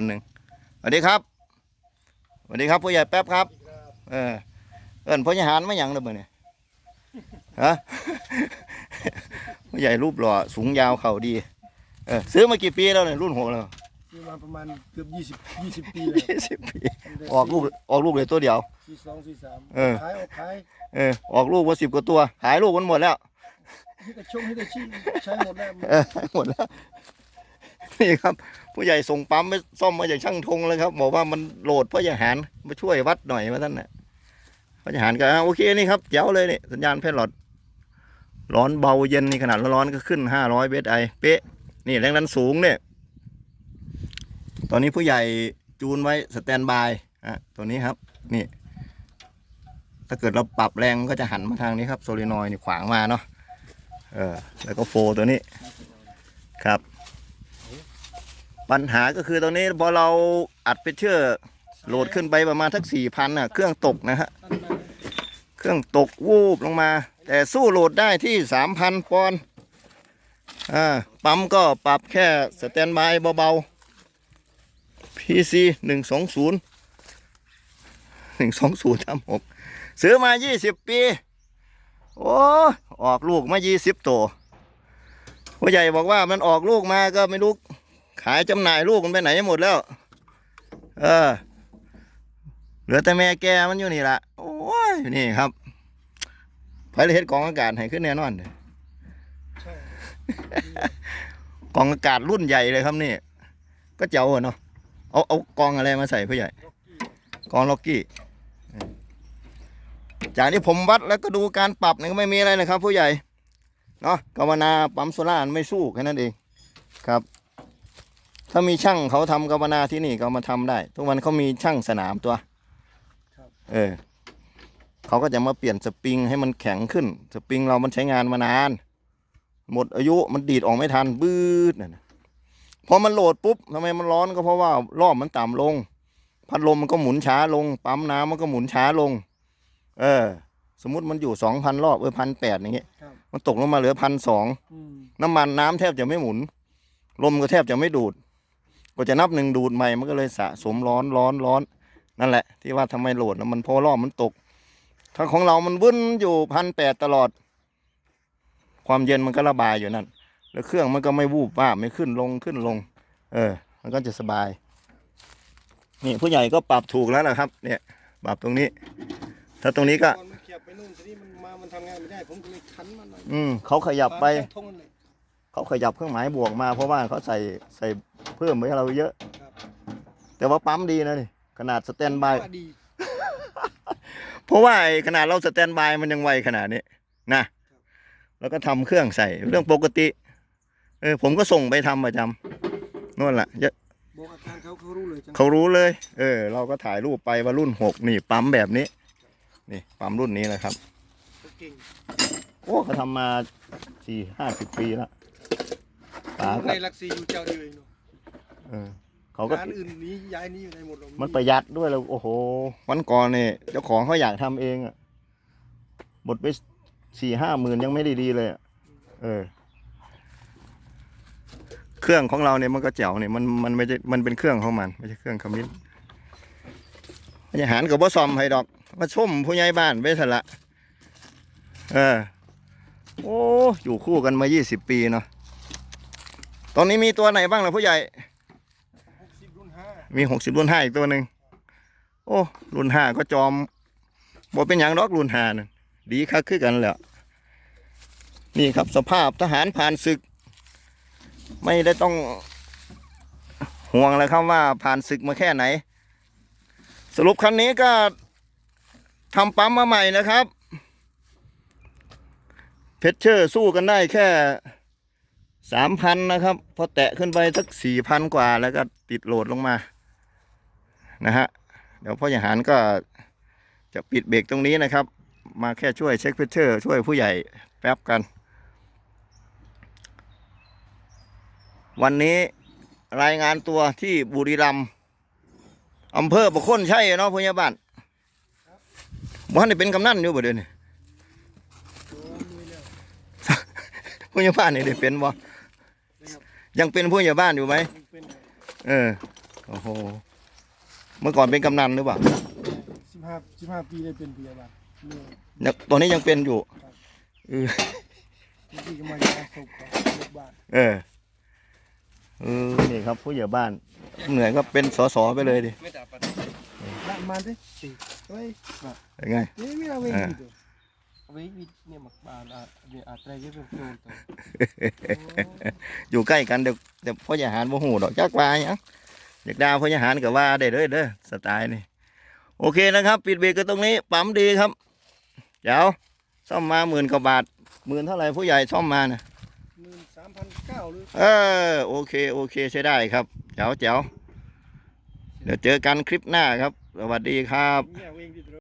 อันหนึ่งสวัสดีครับสวัสดีครับผู้ใหญ่แป๊บครับ เออ เอิญพ่อใหญ่หานมาหยังเลยบ่เนี่ยฮะผู้ใหญ่รูปหล่อสูงยาวเข่าดี เออซื้อมากี่ปีแล้วเนี่ยรุ่นหกแล้วซื้อมาประมาณเกือบยี่สิบยี่สิบปีแล้วยี่สิบปีออกลูกออกลูกเลยตัวเดียวสี่สองสี่สามเออขายออกขายเออออกลูกมาสิบกว่าตัวขายลูกมันหมดแล้วที่กระชงที่กระชี้ใช้หมดแล้วเออหมดแล้ว นี่ครับ ผู้ใหญ่ส่งปั๊มไปซ่อมมาจากช่างธงเลยครับบอกว่ามันโหลดพ่อใหญ่หารมาช่วยวัดหน่อยว่าท่านน่ะพ่อใหญ่หารก็โอเคนี่ครับเจ๋วเลยนี่สัญญาณแพทย์หลอดร้อนเบาเย็นนี่ขนาดร้อนก็ขึ้นห้าร้อยเบสไอเป๊ะนี่แรงดันสูงเนี่ยตอนนี้ผู้ใหญ่จูนไว้สแตนบายอะตัวนี้ครับนี่ ถ้าเกิดเราปรับแรงก็จะหันมาทางนี้ครับโซลินอยด์นี่ขวางมาเนาะเออแล้วก็โฟตัวนี้ครับ ปัญหาก็คือตอนนี้พอเราอัดไปเชื่อร์โหลดขึ้นไปประมาณทักสี่พันน่ะเครื่องตกนะฮะเครื่องตกวูบลงมา แต่สู้โหลดได้ที่สามพันปอนด์อ่าปั๊มก็ปรับแค่สแตนบายเบาๆ PC หนึ่งสองศูนย์หนึ่งสองศูนย์ทำหกซื้อมายี่สิบปี โอ้ออกลูกมายี่สิบตัวผู้ใหญ่บอกว่ามันออกลูกมาก็ไม่รู้ ขายจำหน่ายลูกมันไปไหนหมดแล้ว เออ เหลือแต่แม่แกมันอยู่นี่ละโอ้ยนี่ครับไฟเลยเฮ็ดกองอากาศให้ขึ้นแน่นอนเลยใช่กองอากาศรุ่นใหญ่เลยครับนี่ ก็เจ๋วอะเนาะเอาเอากองอะไรมาใส่ผู้ใหญ่ กองล็อกกี้ จากที่ผมวัดแล้วก็ดูการปรับเนี่ยก็ไม่มีอะไรนะครับ ผู้ใหญ่ เนาะกาวนาปั๊มโซล่าไม่สู้แค่นั้นเองครับ ถ้ามีช่างเขาทำกาวนาที่นี่ก็เอามาทำได้ ทุกวันเขามีช่างสนามตัวเออเขาก็จะมาเปลี่ยนสปริงให้มันแข็งขึ้น สปริงเรามันใช้งานมานาน หมดอายุมันดีดออกไม่ทันบืดนั่นน่ะพอมันโหลดปุ๊บทำไมมันร้อนก็เพราะว่ารอบมันต่ำลง พัดลมมันก็หมุนช้าลง ปั๊มน้ำมันก็หมุนช้าลง เออ สมมติมันอยู่สองพันรอบเออพันแปดอย่างเงี้ยครับมันตกลงมาเหลือพันสองอืมน้ำมันน้ำแทบจะไม่หมุน ลมก็แทบจะไม่ดูด กว่าจะนับหนึ่งดูดใหม่มันก็เลยสะสมร้อนร้อนร้อนนั่นแหละ ที่ว่าทำไมโหลดนะมันเพอรอบมันตก ถ้าของเรามันวุ่นอยู่พันแปดตลอด ความเย็นมันก็ระบายอยู่นั่น แล้วเครื่องมันก็ไม่วูบว่าบไม่ขึ้นลงขึ้นลง เออ มันก็จะสบาย นี่ผู้ใหญ่ก็ปรับถูกแล้วนะครับ เนี่ยปรับตรงนี้ ถ้าตรงนี้ก็ตอนมันเขียบไปนู่นทีนี้มันมามันทำงานไม่ได้ผมก็เลยคันมันหน่อยอืมเขาขยับไปช่างทงนั่นเลยเขาขยับเครื่องหมายบวกมา เพราะว่าเขาใส่ใส่ เพิ่มไว้ให้เราเยอะครับแต่ว่าปั๊มดีนะนี่ขนาดสแตนบายว่าดีเพราะว่าไอ้ขนาดเราสแตนบายมันยังไวขนาดนี้นะแล้วก็ทำเครื่องใส่เรื่องปกติ เออ ผมก็ส่งไปทำประจำนู่นแหละเยอะบอกอาการเขาเขารู้เลยจังเขารู้เลย เออ เราก็ถ่ายรูปไปว่ารุ่นหกนี่ปั๊มแบบนี้ นี่ปั๊มรุ่นนี้นะครับเขาเก่งโอ้เขาทำมาสี่ห้าสิบปีแล้วป๋าก็ในลักซีอยู่เจ้าเดียวเอง เนาะเออเขาก็ ร้านอื่นหนี้ย้ายหนี้อยู่ในหมดเลยมันประหยัดด้วยแล้วโอ้โห วันก่อนเนี่ยเจ้าของเขาอยากทำเองอะหมดไปสี่ห้าหมื่นยังไม่ได้ดีเลยอะเออ เครื่องของเราเนี่ยมันก็แจ๋วเนี่ยมันมันไม่ใช่มันเป็นเครื่องของมัน ไม่ใช่เครื่องคอมมิตพยาหารกับว่าซอมให้ดอกมาชมผู้ใหญ่บ้านไปสละ เออ โอ้ อยู่คู่กันมายี่สิบปีเนาะตอนนี้มีตัวไหนบ้างล่ะผู้ใหญ่หกสิบรุ่นห้า มีหกสิบรุ่นห้าอีกตัวหนึ่งโอ้ รุ่นห้าก็จอมบ่เป็นอย่างดอกรุ่นห้านั่นดีคักคือกันแล้ว นี่ครับสภาพทหารผ่านศึก ไม่ได้ต้องห่วงเลยครับว่าผ่านศึกมาแค่ไหน สรุปคันนี้ก็ทำปั๊มมาใหม่นะครับ เพชเชอร์สู้กันได้แค่สามพันนะครับ พอแตะขึ้นไปสักสี่พันกว่าแล้วก็ติดโหลดลงมา นะฮะเดี๋ยวพ่อใหญ่หารก็จะปิดเบรกตรงนี้นะครับ มาแค่ช่วยเช็คเพชเชอร์ช่วยผู้ใหญ่แป๊บกัน วันนี้รายงานตัวที่บุรีรัมย์อำเภอประคนใชัยเนาะพยาบาลบ้านนี่เป็นกำนันอยู่บ่เดี๋ยวนี้โอ้มีแล้วผู้ใหญ่บ้านนี่ได้เป็นบ่ยังเป็นผู้ใหญ่บ้านอยู่ไหมเออโโอ้โห เมื่อก่อนเป็นกำนันหรือเปล่าสิบห้าสิบห้าปีได้เป็นพยาบาลเนี่ยยังตอนนี้ยังเป็นอยู่เออที่ก็มายาศพของลูกบ้านเออเออนี่ครับ ผู้ใหญ่บ้าน เหนื่อยก็เป็นสสไปเลยดิไม่จับปัดละมาดิสิเฮ้ยเป็นไง นี่ไม่เอาเองดิเอาไว้วิเนี่ยหมักบานอะเนี่ยอาจจะยังเป็นโคลนตัวอยู่ใกล้กันเดี๋ยวเดี๋ยวพ่อใหญ่หารโมโหดอกจักว่าหยัง อยากดาวพ่อใหญ่หารก็ว่าได้เลยเด้อสไตล์นี่โอเคนะครับ ปิดเบรกกันตรงนี้ปั๊มดีครับเดี๋ยวซ่อมมาหมื่นกว่าบาทหมื่นเท่าไหร่ผู้ใหญ่ซ่อมมานะหมื่นสามพันเก้าหรือเออโอเคโอเคใช้ได้ครับเจ๋วเจ๋วเดี๋ยวเจอกันคลิปหน้าครับ สวัสดีครับ